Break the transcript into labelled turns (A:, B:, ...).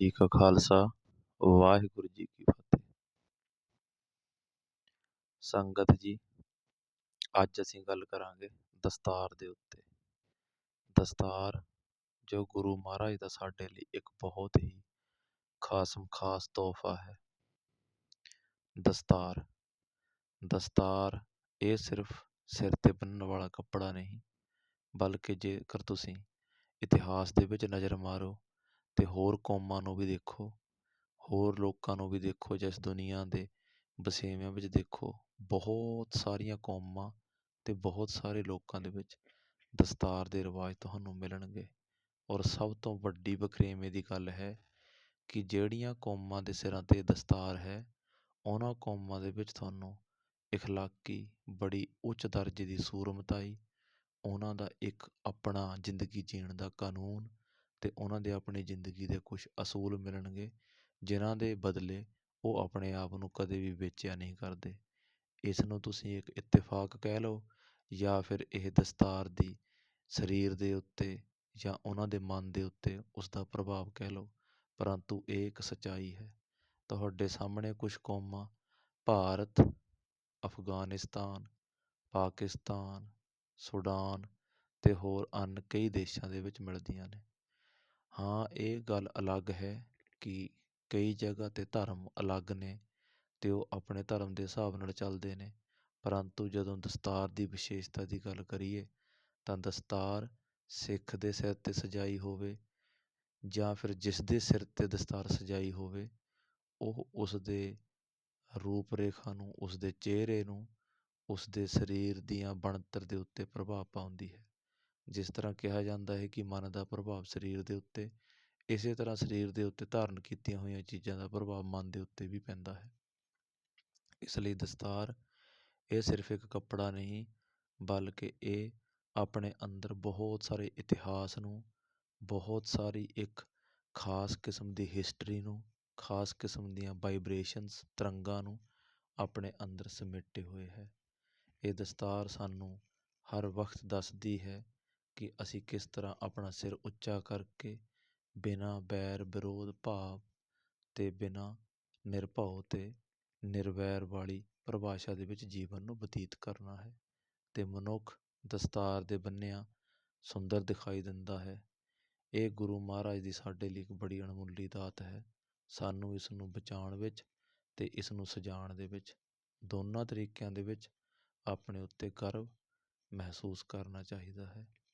A: ਜੀ ਕਾ ਖਾਲਸਾ, ਵਾਹਿਗੁਰੂ ਜੀ ਕੀ ਫਤਿਹ। ਸੰਗਤ ਜੀ, ਅੱਜ ਅਸੀਂ ਗੱਲ ਕਰਾਂਗੇ ਦਸਤਾਰ ਦੇ ਉੱਤੇ। ਦਸਤਾਰ ਜੋ ਗੁਰੂ ਮਹਾਰਾਜ ਦਾ ਸਾਡੇ ਲਈ ਇੱਕ ਬਹੁਤ ਹੀ ਖਾਸਮ ਖਾਸ ਤੋਹਫਾ ਹੈ। ਦਸਤਾਰ। ਦਸਤਾਰ ਇਹ ਸਿਰਫ ਸਿਰ ਤੇ ਬੰਨਣ ਵਾਲਾ ਕੱਪੜਾ ਨਹੀਂ, ਬਲਕਿ ਜੇਕਰ ਤੁਸੀਂ ਇਤਿਹਾਸ ਦੇ ਵਿੱਚ ਨਜ਼ਰ ਮਾਰੋ ਅਤੇ ਹੋਰ ਕੌਮਾਂ ਨੂੰ ਵੀ ਦੇਖੋ, ਹੋਰ ਲੋਕਾਂ ਨੂੰ ਵੀ ਦੇਖੋ, ਜਿਸ ਦੁਨੀਆ ਦੇ ਵਸੇਵਿਆਂ ਵਿੱਚ ਦੇਖੋ, ਬਹੁਤ ਸਾਰੀਆਂ ਕੌਮਾਂ ਅਤੇ ਬਹੁਤ ਸਾਰੇ ਲੋਕਾਂ ਦੇ ਵਿੱਚ ਦਸਤਾਰ ਦੇ ਰਿਵਾਜ ਤੁਹਾਨੂੰ ਮਿਲਣਗੇ। ਔਰ ਸਭ ਤੋਂ ਵੱਡੀ ਵਖਰੇਵੇਂ ਦੀ ਗੱਲ ਹੈ ਕਿ ਜਿਹੜੀਆਂ ਕੌਮਾਂ ਦੇ ਸਿਰਾਂ 'ਤੇ ਦਸਤਾਰ ਹੈ, ਉਹਨਾਂ ਕੌਮਾਂ ਦੇ ਵਿੱਚ ਤੁਹਾਨੂੰ ਇਖਲਾਕੀ, ਬੜੀ ਉੱਚ ਦਰਜੇ ਦੀ ਸੂਰਮਤਾਈ, ਉਹਨਾਂ ਦਾ ਇੱਕ ਆਪਣਾ ਜ਼ਿੰਦਗੀ ਜੀਣ ਦਾ ਕਾਨੂੰਨ ਅਤੇ ਉਹਨਾਂ ਦੇ ਆਪਣੀ ਜ਼ਿੰਦਗੀ ਦੇ ਕੁਛ ਅਸੂਲ ਮਿਲਣਗੇ, ਜਿਨ੍ਹਾਂ ਦੇ ਬਦਲੇ ਉਹ ਆਪਣੇ ਆਪ ਨੂੰ ਕਦੇ ਵੀ ਵੇਚਿਆ ਨਹੀਂ ਕਰਦੇ। ਇਸ ਨੂੰ ਤੁਸੀਂ ਇੱਕ ਇਤਫਾਕ ਕਹਿ ਲਓ ਜਾਂ ਫਿਰ ਇਹ ਦਸਤਾਰ ਦੀ ਸਰੀਰ ਦੇ ਉੱਤੇ ਜਾਂ ਉਹਨਾਂ ਦੇ ਮਨ ਦੇ ਉੱਤੇ ਉਸਦਾ ਪ੍ਰਭਾਵ ਕਹਿ ਲਓ, ਪਰੰਤੂ ਇਹ ਇੱਕ ਸੱਚਾਈ ਹੈ। ਤੁਹਾਡੇ ਸਾਹਮਣੇ ਕੁਛ ਕੌਮਾਂ, ਭਾਰਤ, ਅਫਗਾਨਿਸਤਾਨ, ਪਾਕਿਸਤਾਨ, ਸੁਡਾਨ ਅਤੇ ਹੋਰ ਅਨ ਕਈ ਦੇਸ਼ਾਂ ਦੇ ਵਿੱਚ ਮਿਲਦੀਆਂ ਨੇ। ਹਾਂ, ਇਹ ਗੱਲ ਅਲੱਗ ਹੈ ਕਿ ਕਈ ਜਗ੍ਹਾ 'ਤੇ ਧਰਮ ਅਲੱਗ ਨੇ ਅਤੇ ਉਹ ਆਪਣੇ ਧਰਮ ਦੇ ਹਿਸਾਬ ਨਾਲ ਚੱਲਦੇ ਨੇ। ਪਰੰਤੂ ਜਦੋਂ ਦਸਤਾਰ ਦੀ ਵਿਸ਼ੇਸ਼ਤਾ ਦੀ ਗੱਲ ਕਰੀਏ ਤਾਂ ਦਸਤਾਰ ਸਿੱਖ ਦੇ ਸਿਰ 'ਤੇ ਸਜਾਈ ਹੋਵੇ ਜਾਂ ਫਿਰ ਜਿਸ ਦੇ ਸਿਰ 'ਤੇ ਦਸਤਾਰ ਸਜਾਈ ਹੋਵੇ, ਉਹ ਉਸ ਦੇ ਰੂਪ ਰੇਖਾ ਨੂੰ, ਉਸ ਦੇ ਚਿਹਰੇ ਨੂੰ, ਉਸ ਦੇ ਸਰੀਰ ਦੀਆਂ ਬਣਤਰ ਦੇ ਉੱਤੇ ਪ੍ਰਭਾਵ ਪਾਉਂਦੀ ਹੈ। ਜਿਸ ਤਰ੍ਹਾਂ ਕਿਹਾ ਜਾਂਦਾ ਹੈ ਕਿ ਮਨ ਦਾ ਪ੍ਰਭਾਵ ਸਰੀਰ ਦੇ ਉੱਤੇ, ਇਸੇ ਤਰ੍ਹਾਂ ਸਰੀਰ ਦੇ ਉੱਤੇ ਧਾਰਨ ਕੀਤੀਆਂ ਹੋਈਆਂ ਚੀਜ਼ਾਂ ਦਾ ਪ੍ਰਭਾਵ ਮਨ ਦੇ ਉੱਤੇ ਵੀ ਪੈਂਦਾ ਹੈ। ਇਸ ਲਈ ਦਸਤਾਰ ਇਹ ਸਿਰਫ ਇੱਕ ਕੱਪੜਾ ਨਹੀਂ, ਬਲਕਿ ਇਹ ਆਪਣੇ ਅੰਦਰ ਬਹੁਤ ਸਾਰੇ ਇਤਿਹਾਸ ਨੂੰ, ਬਹੁਤ ਸਾਰੀ ਇੱਕ ਖਾਸ ਕਿਸਮ ਦੀ ਹਿਸਟਰੀ ਨੂੰ, ਖਾਸ ਕਿਸਮ ਦੀਆਂ ਵਾਈਬ੍ਰੇਸ਼ਨਸ ਤਰੰਗਾਂ ਨੂੰ ਆਪਣੇ ਅੰਦਰ ਸਮੇਟੇ ਹੋਏ ਹੈ। ਇਹ ਦਸਤਾਰ ਸਾਨੂੰ ਹਰ ਵਕਤ ਦੱਸਦੀ ਹੈ ਕਿ ਅਸੀਂ ਕਿਸ ਤਰ੍ਹਾਂ ਆਪਣਾ ਸਿਰ ਉੱਚਾ ਕਰਕੇ ਬਿਨਾਂ ਵੈਰ ਵਿਰੋਧ ਭਾਵ ਅਤੇ ਬਿਨਾਂ ਨਿਰਭਉ ਅਤੇ ਨਿਰਵੈਰ ਵਾਲੀ ਪਰਿਭਾਸ਼ਾ ਦੇ ਵਿੱਚ ਜੀਵਨ ਨੂੰ ਬਤੀਤ ਕਰਨਾ ਹੈ ਅਤੇ ਮਨੁੱਖ ਦਸਤਾਰ ਦੇ ਬੰਨਿਆ ਸੁੰਦਰ ਦਿਖਾਈ ਦਿੰਦਾ ਹੈ। ਇਹ ਗੁਰੂ ਮਹਾਰਾਜ ਦੀ ਸਾਡੇ ਲਈ ਇੱਕ ਬੜੀ ਅਣਮੁੱਲੀ ਦਾਤ ਹੈ। ਸਾਨੂੰ ਇਸ ਨੂੰ ਬਚਾਉਣ ਵਿੱਚ ਅਤੇ ਇਸ ਨੂੰ ਸਜਾਉਣ ਦੇ ਵਿੱਚ, ਦੋਨਾਂ ਤਰੀਕਿਆਂ ਦੇ ਵਿੱਚ ਆਪਣੇ ਉੱਤੇ ਗਰਵ ਮਹਿਸੂਸ ਕਰਨਾ ਚਾਹੀਦਾ ਹੈ।